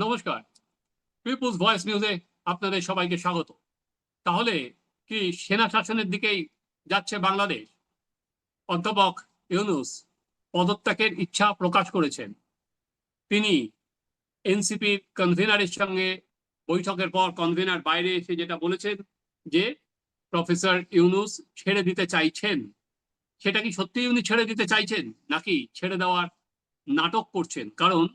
নমস্কার। People's voice নিউজে আপনাদের সবাইকে স্বাগত। তাহলে কি সেনা শাসনের দিকেই যাচ্ছে বাংলাদেশ? অধ্যাপক ইউনুস পদত্যাগের ইচ্ছা প্রকাশ করেছেন। তিনি এনসিপির কনভেনারের সঙ্গে বৈঠকের পর কনভেনার বাইরে এসে যেটা বলেছেন যে, প্রফেসর ইউনুস ছেড়ে দিতে চাইছেন। সেটা কি সত্যি উনি ছেড়ে দিতে চাইছেন? নাকি ছেড়ে দেওয়ার নাটক করছেন? কারণ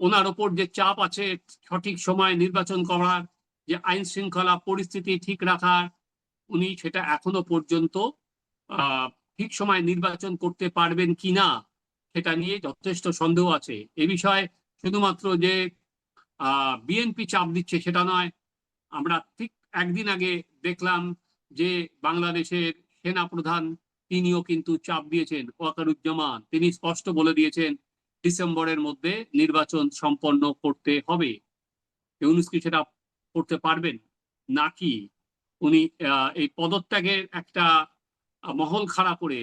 ওনার ওপর যে চাপ আছে, সঠিক সময় নির্বাচন করার, যে আইন শৃঙ্খলা পরিস্থিতি ঠিক রাখার, উনি সেটা এখনও পর্যন্ত ঠিক সময় নির্বাচন করতে পারবেন কিনা সেটা নিয়ে যথেষ্ট সন্দেহ আছে। এ বিষয়ে শুধুমাত্র যে বিএনপি চাপ দিচ্ছে সেটা নয়, আমরা ঠিক একদিন আগে দেখলাম যে বাংলাদেশের সেনা প্রধান তিনিও কিন্তু চাপ দিয়েছেন, ওয়াকারুজ্জামান। তিনি স্পষ্ট বলে দিয়েছেন ডিসেম্বরের মধ্যে নির্বাচন সম্পন্ন করতে হবে। ইউনুস কি সেটা করতে পারবেন? নাকি উনি এই পদত্যাগের একটা মহল খাড়া করে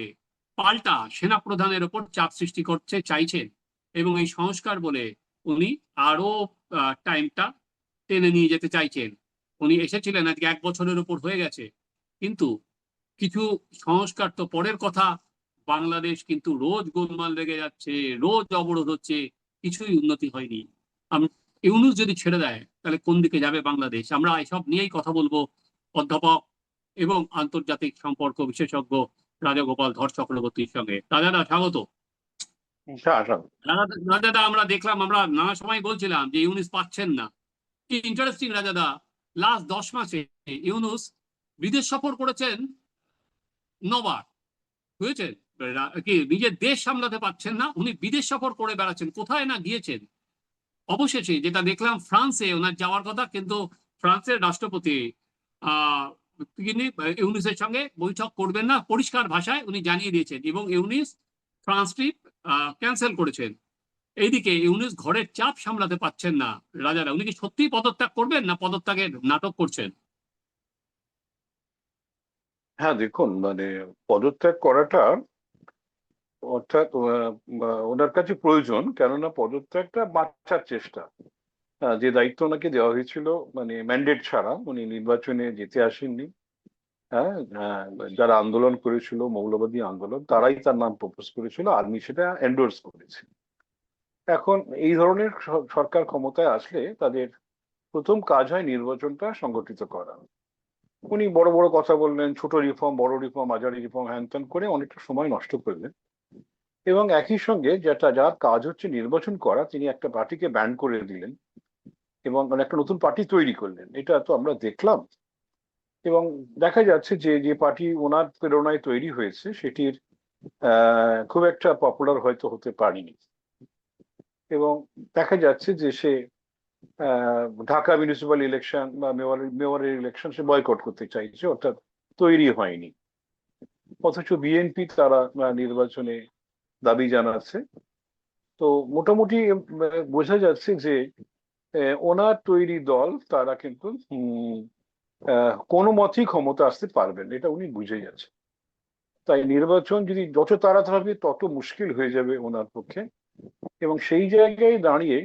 পাল্টা সেনা প্রধানের ওপর চাপ সৃষ্টি করতে চাইছেন এবং এই সংস্কার বলে উনি আরও টাইমটা টেনে নিয়ে যেতে চাইছেন। উনি এসেছিলেন আজকে এক বছরের উপর হয়ে গেছে। কিন্তু কিছু সংস্কার তো পরের কথা বাংলাদেশ কিন্তু রোজ গোলমাল লেগে যাচ্ছে রোজ অবরোধ হচ্ছে কিছুই উন্নতি হয়নি। ইউনুস যদি ছেড়ে দেয় তাহলে কোন দিকে যাবে বাংলাদেশ? আমরা এসব নিয়েই কথা বলব অধ্যাপক এবং আন্তর্জাতিক সম্পর্ক বিশেষজ্ঞ রাজাগোপাল ধর চক্রবর্তীর সঙ্গে। রাজাদা স্বাগত। হ্যাঁ। রাজা- রাজাদা আমরা দেখলাম আমরা নানা সময় বলছিলাম যে ইউনুস পাচ্ছেন না। কি ইন্টারেস্টিং রাজাদা। লাস্ট দশ মাসে ইউনুস বিদেশ সফর করেছেন নবার বুঝেছেন? কি নিজের দেশ সামলাতে পারছেন না, উনি বিদেশ সফর করে বেড়াচ্ছেন, কোথায় না গিয়েছেন? অবশেষে যেটা দেখলাম ফ্রান্সে ওনার যাওয়ার কথা, কিন্তু ফ্রান্সের রাষ্ট্রপতি তিনি ইউনিসের সঙ্গে বৈঠক করবেন না, পরিষ্কার ভাষায় উনি জানিয়ে দিয়েছেন এবং ইউনিস ফ্রান্স ট্রিপ ক্যান্সেল করেছেন। এইদিকে ইউনিস ঘরের চাপ সামলাতে পাচ্ছেন না রাজারা। উনি কি সত্যিই পদত্যাগ করবেন না পদত্যাগের নাটক করছেন? হ্যাঁ দেখুন মানে পদত্যাগ করাটা অর্থাৎ ওনার কাছে প্রয়োজন, কেননা পদত্যাগটা বাঁচার চেষ্টা। যে দায়িত্ব ওনাকে দেওয়া হয়েছিল মানে ম্যান্ডেট ছাড়া, উনি নির্বাচনে যেতে আসেননি। হ্যাঁ যারা আন্দোলন করেছিল, মৌলবাদী আন্দোলন, তারাই তার নাম প্রপোজ করেছিল, আর্মি সেটা এন্ডোর্স করেছে। এখন এই ধরনের সরকার ক্ষমতায় আসলে তাদের প্রথম কাজ হয় নির্বাচনটা সংগঠিত করা। উনি বড় বড় কথা বললেন, ছোট রিফর্ম বড় রিফর্ম মাঝারি রিফর্ম হ্যান করে অনেকটা সময় নষ্ট করলেন। এবং একই সঙ্গে যেটা যার কাজ হচ্ছে নির্বাচন করা, তিনি একটা পার্টিকে ব্যান করে দিলেন এবং মানে একটা নতুন পার্টি তৈরি করলেন। এটা তো আমরা দেখলাম। এবং দেখা যাচ্ছে যে যে পার্টি ওনার প্রেরণায় তৈরি হয়েছে, সেটির খুব একটা পপুলার হয়তো হতে পারেনি। এবং দেখা যাচ্ছে যে সে ঢাকা মিউনিসিপ্যাল ইলেকশন বা মেয়র মেয়রের ইলেকশন সে বয়কট করতে চাইছে, অর্থাৎ তৈরি হয়নি। অথচ বিএনপি তারা নির্বাচনে দাবি জানাচ্ছে। তো মোটামুটি বোঝা যাচ্ছে যে ওনার তৈরি দল, তারা কিন্তু কোনো মতেই ক্ষমতা আসতে পারবেন এটা উনি বুঝে যাচ্ছে তাই নির্বাচন যদি যত তাড়াতাড়ি হবে, তত মুশকিল হয়ে যাবে ওনার পক্ষে। এবং সেই জায়গায় দাঁড়িয়ে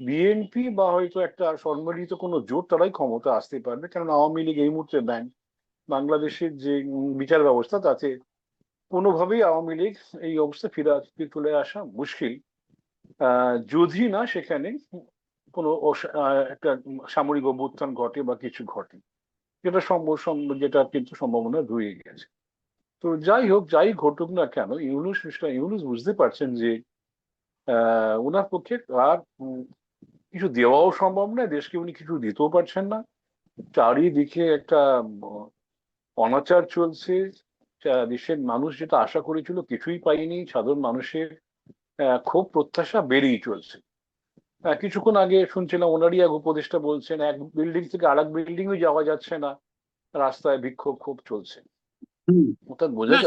বিএনপি বা হয়তো একটা সম্মিলিত কোনো জোট, তারাই ক্ষমতা আসতে পারবে। কারণ আওয়ামী লীগ এই মুহূর্তে ব্যান বাংলাদেশের যে বিচার ব্যবস্থা, তাতে কোনোভাবেই আওয়ামী লীগ এই অবস্থা ফিরে তুলে আসা মুশকিল। যদি না সেখানে কোনো একটা সামরিক অভ্যুত্থান ঘটে বা কিছু ঘটে, যেটা সম্ভব যেটা কিন্তু সম্ভাবনা রয়ে গেছে। তো যাই হোক, যাই ঘটুক না কেন, ইউনুস ইউনুস বুঝতে পারছেন যে, আহ, ওনার পক্ষে আর কিছু দেওয়াও সম্ভব নয়, দেশকে উনি কিছু দিতেও পারছেন না। চারিদিকে একটা অনাচার চলছে দেশের মানুষ যেটা আশা করেছিল কিছুই পাইনি সাধারণ মানুষের আহ, ক্ষোভ প্রত্যাশা বেড়েই চলছে। আহ, কিছুক্ষণ আগে শুনছিলাম ওনারই এক উপদেষ্টা বলছেন এক বিল্ডিং থেকে আর এক বিল্ডিংও যাওয়া যাচ্ছে না রাস্তায় বিক্ষোভ খুব চলছে।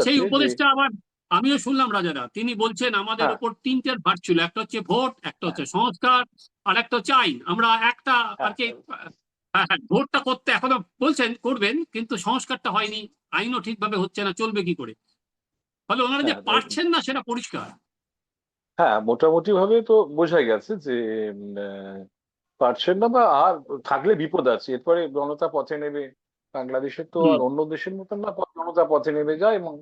সেই উপদেশটা আবার আমিও শুনলাম রাজারা তিনি বলছেন আমাদের হ্যাঁ। উপর তিনটের ভার ছিল একটা হচ্ছে ভোট একটা হচ্ছে সংস্কার আর একটা হচ্ছে আইন। আমরা একটা আর কি হ্যাঁ, হ্যাঁ, ভোটটা করতে এখনও বলছেন করবেন কিন্তু সংস্কারটা হয়নি আইনও ঠিকভাবে হচ্ছে না চলবে কি করে? ফলে ওনারা যে হ্যাঁ, পারছেন না সেটা পরিষ্কার। হ্যাঁ মোটামুটি ভাবে তো বোঝাই গেছে যে পারছেন না বা আর থাকলে বিপদ আছে এরপরে জনতা পথে নেবে। বাংলাদেশের তো আর অন্য দেশের মতন না জনতা পথে নেমে যায় এবং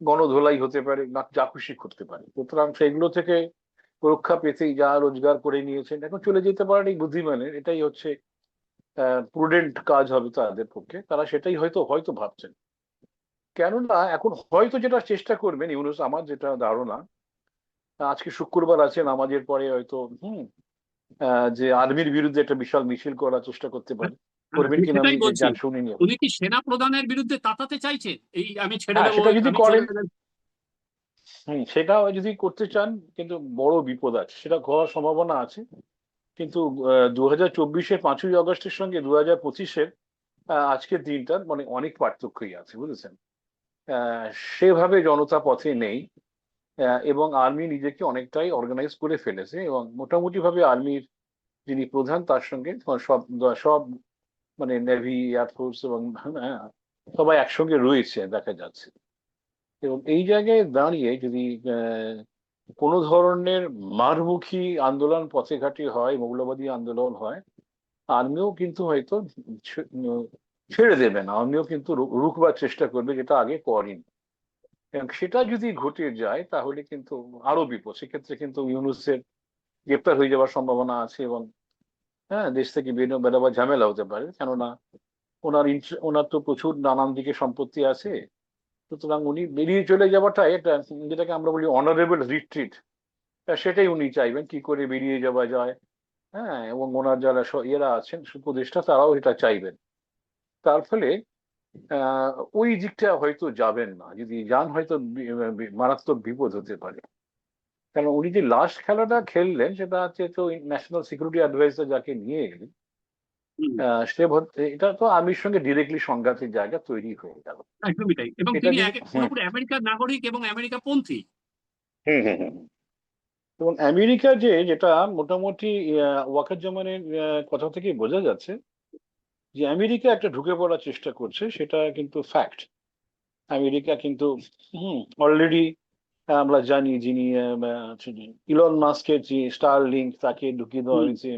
গণধোলাই হতে পারে না যা খুশি করতে পারে। সুতরাং সেগুলো থেকে রক্ষা পেতেই যা রোজগার করে নিয়েছেন এখন চলে যেতে পারেন এই বুদ্ধিমানের এটাই হচ্ছে প্রুডেন্ট কাজ হবে তাদের পক্ষে তারা সেটাই হয়তো হয়তো ভাবছেন। কেননা এখন হয়তো যেটা চেষ্টা করবেন ইউনুস আমার যেটা ধারণা আজকে শুক্রবার আছে নামাজের পরে হয়তো হুম যে আর্মির বিরুদ্ধে একটা বিশাল মিছিল করার চেষ্টা করতে পারে। করবেন কিনা আমি শুনিনি উনি কি সেনা প্রধানের বিরুদ্ধে তাতাতে চাইছেন এই আমি ছেড়ে হ্যাঁ, সেটা যদি করেন, সেটা যদি করতে চান কিন্তু বড় বিপদ আছে। সেটা হওয়ার সম্ভাবনা আছে। কিন্তু দু হাজার চব্বিশের পাঁচই আগস্টের সঙ্গে দু হাজার পঁচিশের আজকের দিনটার মানে অনেক পার্থক্যই আছে বুঝেছেন? সেভাবে জনতা পথে নেই এবং আর্মি নিজেকে অনেকটাই অর্গানাইজ করে ফেলেছে এবং মোটামুটি ভাবে আর্মির যিনি প্রধান তার সঙ্গে সব সব মানে নেভি এয়ারফোর্স এবং হ্যাঁ, সবাই একসঙ্গে রয়েছে দেখা যাচ্ছে। এবং এই জায়গায় দাঁড়িয়ে যদি কোনো ধরনের মারমুখী আন্দোলন পথে ঘাটে হয় মৌলবাদী আন্দোলন হয়, আর্মিও কিন্তু হয়তো ছেড়ে দেবে না। আর্মিও কিন্তু রুখবার চেষ্টা করবে, যেটা আগে করেনি। এবং সেটা যদি ঘটে যায়, তাহলে কিন্তু আরও বিপদ। সেক্ষেত্রে কিন্তু ইউনুসের গ্রেপ্তার হয়ে যাওয়ার সম্ভাবনা আছে এবং হ্যাঁ দেশ থেকে বিভিন্ন বেরোবার ঝামেলা হতে পারে। কেননা ওনার ওনার তো প্রচুর নানান দিকে সম্পত্তি আছে। সুতরাং উনি বেরিয়ে চলে যাওয়াটা এটা যেটাকে আমরা বলি অনারেবল রিট্রিট সেটাই উনি চাইবেন, কি করে বেরিয়ে যাওয়া যায়। হ্যাঁ এবং ওনার যারা ইয়েরা আছেন উপদেষ্টা তারাও এটা চাইবেন। তার ফলে ওই দিকটা হয়তো যাবেন না। যদি যান, হয়তো মারাত্মক বিপদ হতে পারে। কারণ উনি যে লাস্ট খেলাটা খেললেন, সেটা হচ্ছে তো ন্যাশনাল সিকিউরিটি অ্যাডভাইজার যাকে নিয়ে গেলেন সে এটা তো আর্মির সঙ্গে ডিরেক্টলি সংঘাতের জায়গা তৈরি হয়ে গেল। একদমই তাই। এবং তিনি পুরোপুরি আমেরিকার নাগরিক এবং আমেরিকা পন্থী। এবং আমেরিকা যে যেটা মোটামুটি আহ, ওয়াকারুজ্জামানের আহ, কথা থেকে বোঝা যাচ্ছে যে আমেরিকা একটা ঢুকে পড়ার চেষ্টা করছে সেটা কিন্তু ফ্যাক্ট আমেরিকা কিন্তু হুম অলরেডি আমরা জানি যিনি ইলন মাস্কের যে স্টার লিঙ্ক তাকে ঢুকিয়ে দেওয়া হয়েছে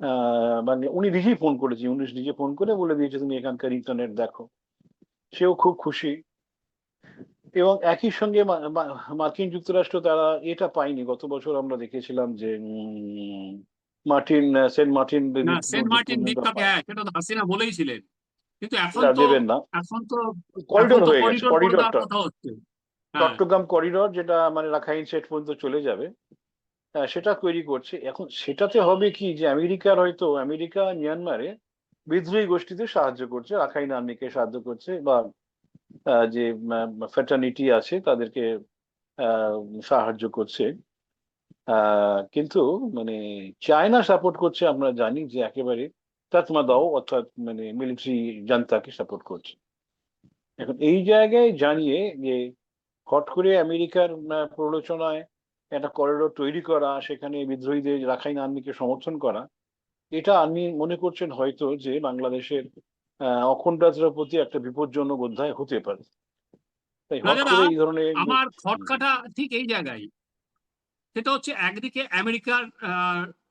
মান- মানে উনি নিজেই ফোন করেছে উনি নিজে ফোন করে বলে দিয়েছে তুমি এখানকার ইন্টারনেট দেখো। সেও খুব খুশি। এবং একই সঙ্গে মার্কিন যুক্তরাষ্ট্র তারা এটা পায়নি। গত বছর আমরা দেখেছিলাম যে Martin Saint Martin Saint Martin দ্বীপটাকে হ্যাঁ সেটা হাসিনা বলেই ছিলেন। কিন্তু এখন তো দেবেন না। এখন তো করিডোর হয়ে গেছে করিডোর করিডোরটা হ্যাঁ। চট্টগ্রাম করিডোর যেটা মানে রাখাইন সেট পর্যন্ত চলে যাবে। সেটা তৈরি করছে। এখন সেটাতে হবে কি যে আমেরিকার হয়তো আমেরিকা, মিয়ানমারে বিদ্রোহী গোষ্ঠীতে সাহায্য করছে, রাখাইন আর্মিকে সাহায্য করছে বা যে ফ্যাটার্নিটি আছে তাদেরকে সাহায্য করছে। কিন্তু মানে চায়না সাপোর্ট করছে আমরা জানি যে একেবারে তাতমা দাও অর্থাৎ মানে মিলিটারি জান্তাকে সাপোর্ট করছে। এখন এই জায়গায় জানিয়ে যে, হট করে আমেরিকার প্ররোচনায় একটা করিডোর তৈরি করা সেখানে বিদ্রোহীদের রাখাইন আর্মিকে সমর্থন করা এটা আমি মনে করছেন হয়তো যে বাংলাদেশের অখণ্ডতার প্রতি একটা বিপজ্জনক অধ্যায় হতে পারে। তাই এই ধরনের আমার খটকাটা ঠিক এই জায়গায়। সেটা হচ্ছে একদিকে আমেরিকার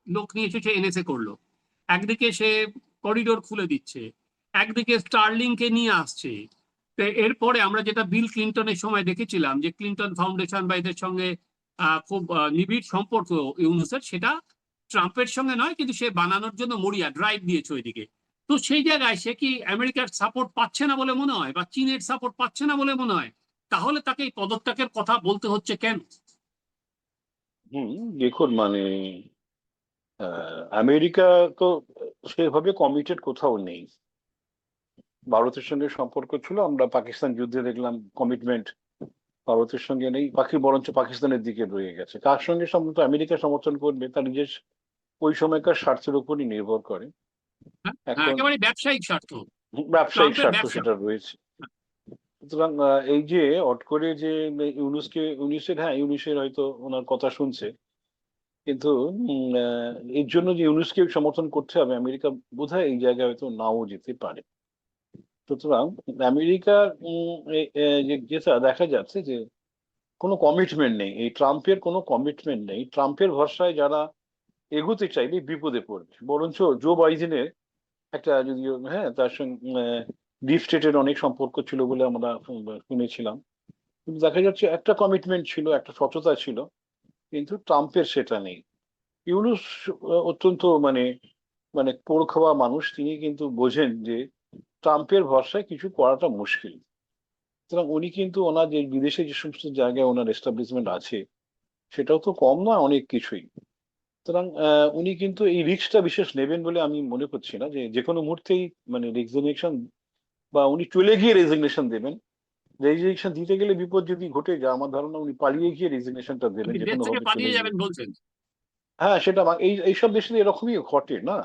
লোক নিয়ে এসে এনএসএ করল একদিকে সে করিডোর খুলে দিচ্ছে একদিকে স্টারলিংকে নিয়ে আসছে। এরপরে আমরা যেটা বিল ক্লিন্টনের সময় দেখেছিলাম যে ক্লিন্টন ফাউন্ডেশন বা এদের সঙ্গে খুব নিবিড় সম্পর্ক ইউনুসের। সেটা ট্রাম্পের সঙ্গে নয়, কিন্তু সে বানানোর জন্য মরিয়া, ড্রাইভ দিয়েছে ওইদিকে। তো সেই জায়গায় সে কি আমেরিকার সাপোর্ট পাচ্ছে না বলে মনে হয়? বা চীনের সাপোর্ট পাচ্ছে না বলে মনে হয়? তাহলে তাকে এই পদত্যাগের কথা বলতে হচ্ছে কেন? হুম, দেখুন মানে আমেরিকা তো সেভাবে কমিটেড কোথাও নেই। ভারতের সঙ্গে সম্পর্ক ছিল, আমরা পাকিস্তান যুদ্ধে দেখলাম কমিটমেন্ট ভারতের সঙ্গে নেই পাখি বরঞ্চ পাকিস্তানের দিকে রয়ে গেছে। কার সঙ্গে সম্ভবত আমেরিকা সমর্থন করবে তার নিজের ওই সময়কার স্বার্থের উপরই নির্ভর করে। হ্যাঁ একেবারে ব্যবসায়িক স্বার্থ। ব্যবসায়িক স্বার্থ সেটা রয়েছে। সুতরাং এই যে অট করে যে ইউনুসকে ইউনিসের হ্যাঁ ইউনিসের হয়তো ওনার কথা শুনছে কিন্তু এর জন্য যে ইউনুসকে সমর্থন করতে হবে আমেরিকা বোধহয় এই জায়গায় হয়তো নাও যেতে পারে। সুতরাং আমেরিকার যেটা দেখা যাচ্ছে যে কোনো কমিটমেন্ট নেই, এই ট্রাম্পের কোনো কমিটমেন্ট নেই। ট্রাম্পের ভরসায় যারা এগোতে চাইলে বিপদে পড়বে। বরঞ্চ জো বাইডেনের একটা যদিও হ্যাঁ তার সঙ্গে ডিপ স্টেটের অনেক সম্পর্ক ছিল বলে আমরা শুনেছিলাম। কিন্তু দেখা যাচ্ছে একটা কমিটমেন্ট ছিল, একটা সততা ছিল, কিন্তু ট্রাম্পের সেটা নেই। ইউনুস অত্যন্ত মানে মানে পোড় খাওয়া মানুষ, তিনি কিন্তু বোঝেন যে ট্রাম্পের ভরসায় কিছু করাটা মুশকিল। সুতরাং উনি কিন্তু ওনার যে বিদেশে যে সমস্ত জায়গায় ওনার এস্টাবলিশমেন্ট আছে সেটাও তো কম নয় অনেক কিছুই। সুতরাং উনি কিন্তু এই রিক্সটা বিশেষ নেবেন বলে আমি মনে করছি না যে যে কোনো মুহূর্তেই মানে রেজিগনেশন বা উনি চলে গিয়ে রেজিগনেশন দেবেন। রেজিগনেশন দিতে গেলে বিপদ যদি ঘটে যায় আমার ধারণা উনি পালিয়ে গিয়ে রেজিগনেশনটা দেবেন যে কোনো হ্যাঁ সেটা এই এইসব দেশে এরকমই ঘটে না।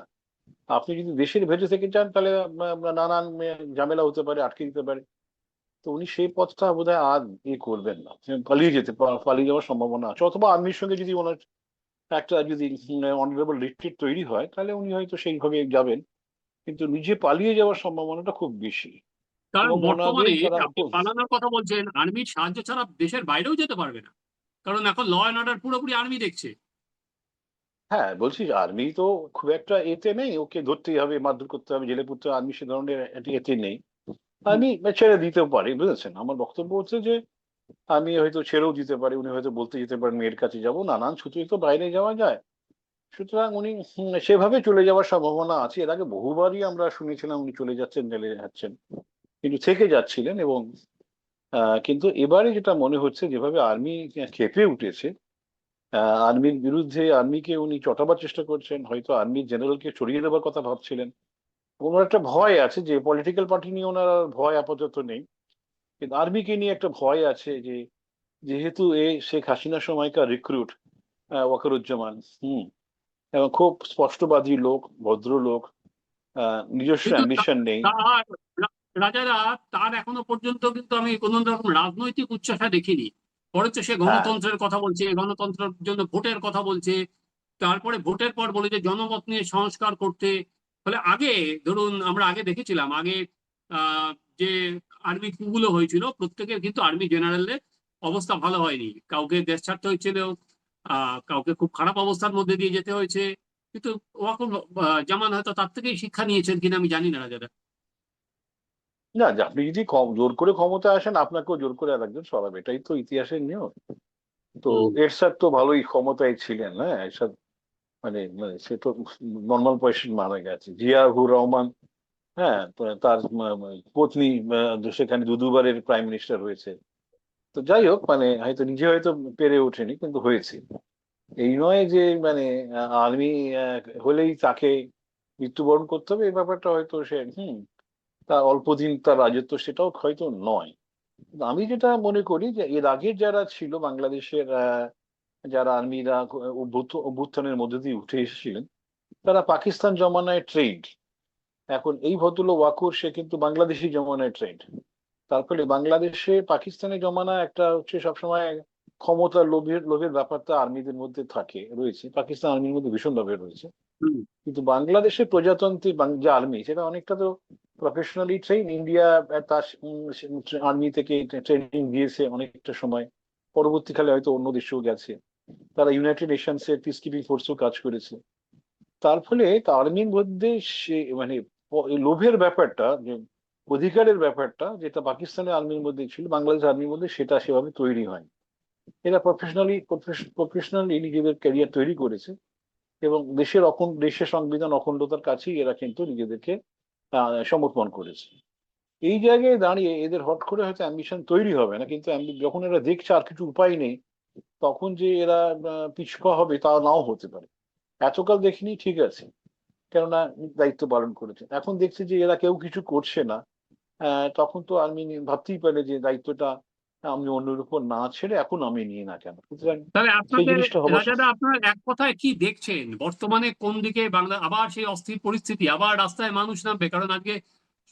আপনি যদি দেশের ভেতরে থেকে যান তাহলে নানান ঝামেলা হতে পারে আটকে দিতে পারে। তো উনি সেই পথটা বোধহয় আর ই করবেন না। পালিয়ে যেতে পালিয়ে যাওয়ার সম্ভাবনা আছে। অথবা আর্মির সঙ্গে যদি ওনার একটা যদি অনারেবল রিট্রিট তৈরি হয় তাহলে উনি হয়তো সেইভাবে যাবেন। কিন্তু নিজে পালিয়ে যাওয়ার সম্ভাবনাটা খুব বেশি। কারণ বর্তমানে আপনি পালানোর কথা বলছেন আর্মির সাহায্য ছাড়া দেশের বাইরেও যেতে পারবে না। কারণ এখন ল অ্যান্ড অর্ডার পুরোপুরি আর্মি দেখছে। হ্যাঁ বলছি আর্মি তো খুব একটা এতে নেই। ওকে ধরতেই হবে মারধর করতে হবে জেলে পুরতে হবে, আর্মি সে ধরনের এতে- এতে নেই। আর্মি ছেড়ে দিতেও পারে বুঝেছেন? আমার বক্তব্য হচ্ছে যে আমি হয়তো ছেড়েও দিতে পারি উনি হয়তো বলতে যেতে পারেন মেয়ের কাছে যাব। নানান ছুটি তো বাইরে যাওয়া যায়। সুতরাং উনি সেভাবে চলে যাওয়ার সম্ভাবনা আছে। এর আগে বহুবারই আমরা শুনেছিলাম উনি চলে যাচ্ছেন জেলে যাচ্ছেন। কিন্তু থেকে যাচ্ছিলেন এবং কিন্তু এবারে যেটা মনে হচ্ছে যেভাবে আর্মি খেপে উঠেছে আহ, আর্মির বিরুদ্ধে আর্মিকে উনি চটাবার চেষ্টা করছেন হয়তো আর্মির জেনারেলকে সরিয়ে দেওয়ার কথা ভাবছিলেন। ওনার একটা ভয় আছে যে পলিটিক্যাল পার্টি নিয়ে ওনার ভয় আপাতত নেই। কিন্তু আর্মিকে নিয়ে একটা ভয় আছে যে যেহেতু এ শেখ হাসিনা সময়কার রিক্রুট ওয়াকারুজ্জামান হুম এবং খুব স্পষ্টবাদী লোক ভদ্রলোক আহ, নিজস্ব অ্যাম্বিশন নেই। রাজারা তার এখনও পর্যন্ত কিন্তু আমি কোন রকম রাজনৈতিক উচ্চাসা দেখিনি। বরঞ্চ সে হ্যাঁ। গণতন্ত্রের কথা বলছে গণতন্ত্রের জন্য ভোটের কথা বলছে। তারপরে ভোটের পর বলে যে জনমত নিয়ে সংস্কার করতে। ফলে আগে ধরুন আমরা আগে দেখেছিলাম আগে আহ, যে আর্মি কুগুলো হয়েছিল প্রত্যেকের কিন্তু আর্মি জেনারেলের অবস্থা ভালো হয়নি। কাউকে দেশ ছাড়তে হয়েছিল আহ কাউকে খুব খারাপ অবস্থার মধ্যে দিয়ে যেতে হয়েছে। কিন্তু ওয়াকুল আহ, জামান হয়তো তার থেকেই শিক্ষা নিয়েছেন কিনা আমি জানি না রাজারা না যে আপনি যদি জোর করে ক্ষমতা আসেন আপনাকেও জোর করে আর একজন সরাবে। এটাই তো ইতিহাসের নিয়ম। তো এরশাদ তো ভালোই ক্ষমতায় ছিলেন হ্যাঁ? এরশাদ মানে মানে সে তো নর্মাল পয়সা মারা গেছে। জিয়াউর রহমান হ্যাঁ? তার পত্নী সেখানে দু দুবারের প্রাইম মিনিস্টার হয়েছে। তো যাই হোক মানে হয়তো নিজে হয়তো পেরে ওঠেনি কিন্তু হয়েছে। এই নয় যে মানে আর্মি হলেই তাকে মৃত্যুবরণ করতে হবে এই ব্যাপারটা হয়তো সে হুম তার অল্প দিন তার রাজত্ব সেটাও হয়তো নয়। আমি যেটা মনে করি যে এর আগের যারা ছিল বাংলাদেশের যারা আর্মিরা অভ্যুত্থ অভ্যুত্থানের মধ্যে দিয়ে উঠে এসেছিলেন তারা পাকিস্তান জমানায় ট্রেন্ড এখন এই ভদ্রলোক ওয়াকুর সে কিন্তু বাংলাদেশি জমানায় ট্রেন্ড তার ফলে বাংলাদেশে পাকিস্তানের জমানা একটা হচ্ছে সবসময় ক্ষমতার লোভের লোভের ব্যাপারটা আর্মিদের মধ্যে থাকে রয়েছে। পাকিস্তান আর্মির মধ্যে ভীষণভাবে রয়েছে। কিন্তু বাংলাদেশের প্রজাতন্ত্রী যে আর্মি সেটা অনেকটা তো প্রফেশনালি ট্রেন ইন্ডিয়া তার আর্মি থেকে ট্রেনিং দিয়েছে অনেকটা সময়। পরবর্তীকালে হয়তো অন্য দেশেও গেছে। তারা ইউনাইটেড নেশনস এর পিস কিপিং ফোর্সও কাজ করেছে। তার ফলে আর্মির মধ্যে সে মানে লোভের ব্যাপারটা, যে অধিকারের ব্যাপারটা, যেটা পাকিস্তানের আর্মির মধ্যে ছিল, বাংলাদেশ আর্মির মধ্যে, সেটা সেভাবে তৈরি হয়। এরা প্রফেশনালি প্রফেশনালি নিজেদের ক্যারিয়ার তৈরি করেছে। এবং দেশের অখণ্ড, দেশের সংবিধান অখণ্ডতার কাছেই এরা কিন্তু নিজেদেরকে সমর্পণ করেছে। এই জায়গায় দাঁড়িয়ে এদের হট করে হয়তো অ্যাম্বিশন তৈরি হবে না, কিন্তু যখন এরা দেখছে আর কিছু উপায় নেই, তখন যে এরা পিছপা হবে তা নাও হতে পারে। এতকাল দেখিনি, ঠিক আছে। কেননা দায়িত্ব পালন করেছে। এখন দেখছে যে এরা কেউ কিছু করছে না। তখন তো আর্মি ভাবতেই পারে যে দায়িত্বটা আমি অন্যের উপর না ছেড়ে এখন আমি নিয়ে না কেন? সুতরাং রাজাদা আপনার এক কথায় কি দেখছেন? বর্তমানে কোন দিকে বাংলা আবার সেই অস্থির পরিস্থিতি আবার রাস্তায় মানুষ নামবে? কারণ আজকে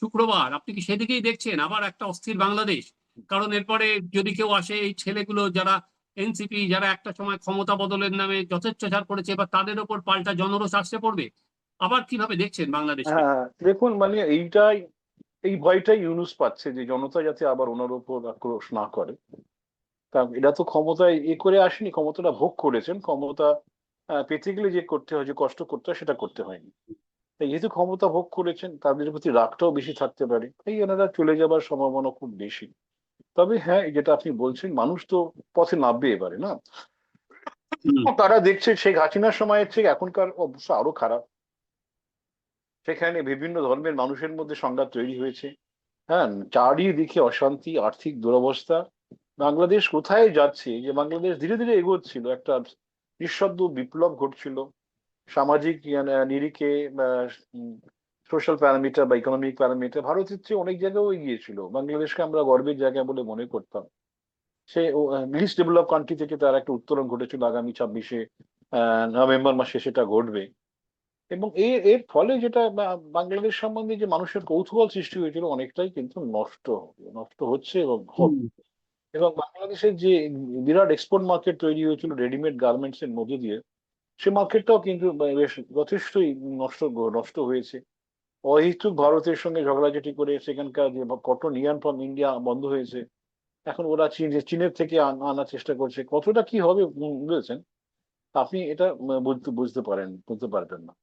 শুক্রবার আপনি কি সেদিকেই দেখছেন? আবার একটা অস্থির বাংলাদেশ। কারণ এরপরে যদি কেউ আসে এই ছেলেগুলো যারা এনসিপি যারা একটা সময় ক্ষমতা বদলের নামে যথেচ্ছাচার করেছে এবার তাদের ওপর পাল্টা জনরোষ আসতে পড়বে। আবার কীভাবে দেখছেন বাংলাদেশ হ্যাঁ দেখুন মানে এইটাই এই ভয়টাই ইউনুস পাচ্ছে যে জনতা যাতে আবার ওনার উপর আক্রোশ না করে। তা এটা তো ক্ষমতায় এ করে আসেনি ক্ষমতাটা ভোগ করেছেন ক্ষমতা পেতে গেলে যে করতে হয় যে কষ্ট করতে হয় সেটা করতে হয়নি। তাই যেহেতু ক্ষমতা ভোগ করেছেন তাদের প্রতি রাগটাও বেশি থাকতে পারে তাই এনারা চলে যাবার সম্ভাবনা খুব বেশি। তবে হ্যাঁ যেটা আপনি বলছেন মানুষ তো পথে নামবে এবারে না? তারা দেখছে শেখ হাসিনার সময়ের থেকে এখনকার অবস্থা আরও খারাপ। সেখানে বিভিন্ন ধর্মের মানুষের মধ্যে সংঘাত তৈরি হয়েছে। হ্যাঁ চারিদিকে অশান্তি, আর্থিক দুরবস্থা। বাংলাদেশ কোথায় যাচ্ছে? যে বাংলাদেশ ধীরে ধীরে এগোচ্ছিল, একটা নিঃশব্দ বিপ্লব ঘটছিল। সামাজিক নিরিখে সোশ্যাল প্যারামিটার বা ইকোনমিক প্যারামিটার ভারতের চেয়ে অনেক জায়গাও এগিয়েছিল। বাংলাদেশকে আমরা গর্বের জায়গা বলে মনে করতাম। সে লিস্ট ডেভেলপ কান্ট্রি থেকে তার একটা উত্তরণ ঘটেছিল আগামী ছাব্বিশে নভেম্বর মাসে সেটা ঘটবে। এবং এর এর ফলে যেটা বাংলাদেশ সম্বন্ধে যে মানুষের কৌতূহল সৃষ্টি হয়েছিল অনেকটাই কিন্তু নষ্ট হবে নষ্ট হচ্ছে এবং হবে। এবং বাংলাদেশের যে বিরাট এক্সপোর্ট মার্কেট তৈরি হয়েছিল রেডিমেড গার্মেন্টস এর মধ্যে দিয়ে সে মার্কেটটাও কিন্তু বেশ যথেষ্টই নষ্ট নষ্ট হয়েছে। অহেতুক ভারতের সঙ্গে ঝগড়াঝাটি করে সেখানকার যে কটন ইয়ান ফ্রম ইন্ডিয়া বন্ধ হয়েছে। এখন ওরা চীন চীনের থেকে আন- আনার চেষ্টা করছে। কতটা কি হবে বুঝেছেন আপনি এটা বুঝতে বুঝতে পারেন বুঝতে পারবেন না।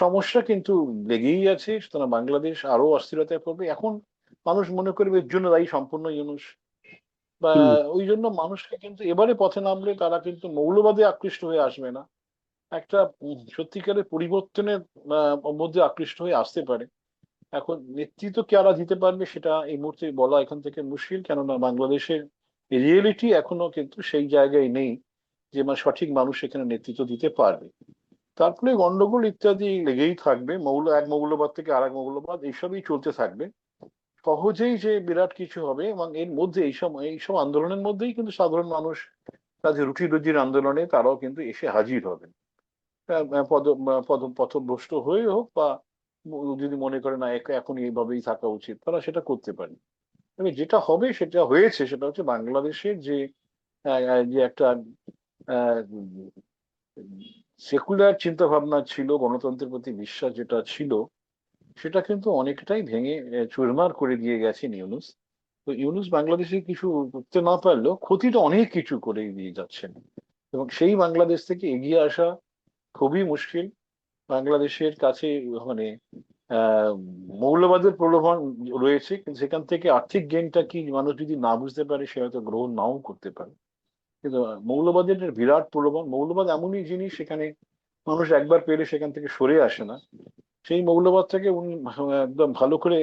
সমস্যা কিন্তু লেগেই আছে সুতরাং বাংলাদেশ আরও অস্থিরতায় পড়বে। এখন মানুষ মনে করবে এর জন্য দায়ী সম্পূর্ণ ইউনুস। বা ওই জন্য মানুষকে কিন্তু এবারে পথে নামলে তারা কিন্তু মৌলবাদে আকৃষ্ট হয়ে আসবে না। একটা সত্যিকারের পরিবর্তনের মধ্যে আকৃষ্ট হয়ে আসতে পারে। এখন নেতৃত্ব কারা দিতে পারবে সেটা এই মুহূর্তে বলা এখান থেকে মুশকিল কেননা বাংলাদেশের রিয়েলিটি এখনও কিন্তু সেই জায়গায় নেই যে মানে সঠিক মানুষ এখানে নেতৃত্ব দিতে পারবে। তারপরে গন্ডগোল ইত্যাদি লেগেই থাকবে। মৌল, এক মৌলবাদ থেকে আর এক মৌলবাদ, এইসবই চলতে থাকবে। সহজেই যে বিরাট কিছু হবে, এবং এর মধ্যে এইসব এইসব আন্দোলনের মধ্যেই কিন্তু সাধারণ মানুষ তাদের রুটি রুজির আন্দোলনে তারাও কিন্তু এসে হাজির হবেন পদ পথভ্রষ্ট হয়ে হোক বা যদি মনে করে না এখন এইভাবেই থাকা উচিত, তারা সেটা করতে পারে। তবে যেটা হবে, সেটা হয়েছে, সেটা হচ্ছে বাংলাদেশের যে যে একটা সেকুলার চিন্তা ভাবনা ছিল, গণতন্ত্রের প্রতি বিশ্বাস যেটা ছিল, সেটা কিন্তু অনেকটাই ভেঙে চুরমার করে দিয়ে গেছেন ইউনুস। তো ইউনুস বাংলাদেশে কিছু করতে না পারলেও ক্ষতিটা অনেক কিছু করে দিয়ে যাচ্ছেন। এবং সেই বাংলাদেশ থেকে এগিয়ে আসা খুবই মুশকিল। বাংলাদেশের কাছে মানে মৌলবাদের প্রলোভন রয়েছে সেখান থেকে আর্থিক গেনটা কি মানুষ যদি না বুঝতে পারে, সে হয়তো গ্রহণ নাও করতে পারে। কিন্তু মৌলবাদের একটা বিরাট প্রলোভন মৌলবাদ এমনই জিনিস সেখানে মানুষ একবার পেলে সেখান থেকে সরে আসে না। সেই মৌলবাদটাকে উনি একদম ভালো করে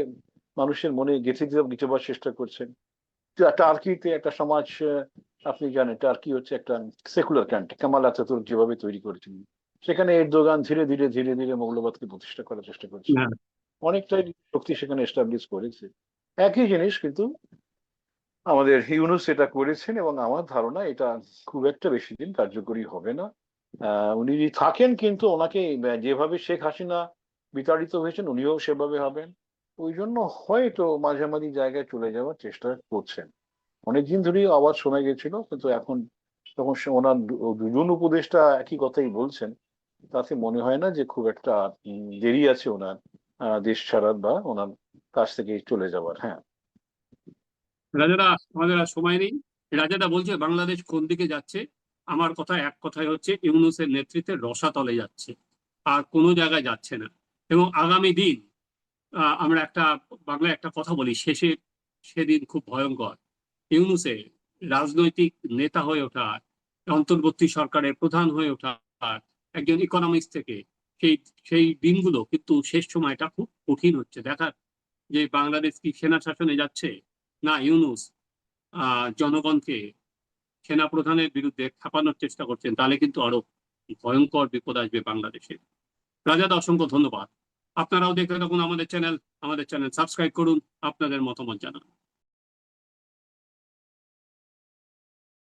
মানুষের মনে গেঁথে দিতে দিতেবার চেষ্টা করছেন। টার্কিতে একটা সমাজ আপনি জানেন টার্কি হচ্ছে একটা সেকুলার কান্ট্রি কামাল আতাতুর্ক যেভাবে তৈরি করেছিলেন সেখানে এর দোকান ধীরে ধীরে ধীরে ধীরে মৌলবাদকে প্রতিষ্ঠা করার চেষ্টা করছে। হ্যাঁ, অনেকটাই শক্তি সেখানে এস্টাবলিশ করেছে। একই জিনিস কিন্তু আমাদের ইউনুস এটা করেছেন এবং আমার ধারণা এটা খুব একটা বেশি দিন কার্যকরী হবে না। উনি থাকেন কিন্তু ওনাকে যেভাবে শেখ হাসিনা বিতাড়িত হয়েছেন উনিও সেভাবে হবেন। ওই জন্য হয়তো মাঝামাঝি জায়গায় চলে যাওয়ার চেষ্টা করছেন। অনেকদিন ধরেই আওয়াজ শোনা গেছিল, কিন্তু এখন তখন ওনার দুজন উপদেষ্টা একই কথাই বলছেন। তাতে মনে হয় না যে খুব একটা দেরি আছে ওনার দেশ ছাড়ার বা ওনার কাছ থেকে চলে যাওয়ার। হ্যাঁ। রাজাদা আমাদের আর সময় নেই। রাজাদা বলছে, বাংলাদেশ কোন দিকে যাচ্ছে? আমার কথা, এক কথাই হচ্ছে, ইউনুসের নেতৃত্বে রসাতলে যাচ্ছে, আর কোনো জায়গায় যাচ্ছে না। এবং আগামী দিন আমরা একটা, বাংলায় একটা কথা বলি, শেষে সেদিন খুব ভয়ঙ্কর। ইউনুসে রাজনৈতিক নেতা হয়ে ওঠা অন্তর্বর্তী সরকারের প্রধান হয়ে ওঠা একজন ইকোনমিক্স থেকে, সেই সেই দিনগুলো কিন্তু শেষ সময়টা খুব কঠিন হচ্ছে। দেখার যে বাংলাদেশ কি সেনা শাসনে যাচ্ছে? না, ইউনুস জনগণকে সেনা প্রধানের বিরুদ্ধে খাপানোর চেষ্টা করছেন, তাহলে কিন্তু আরও ভয়ঙ্কর বিপদ আসবে বাংলাদেশে। রাজাদ অসংখ্য ধন্যবাদ। আপনারাও দেখে থাকুন আমাদের চ্যানেল আমাদের চ্যানেল সাবস্ক্রাইব করুন, আপনাদের মতামত জানান।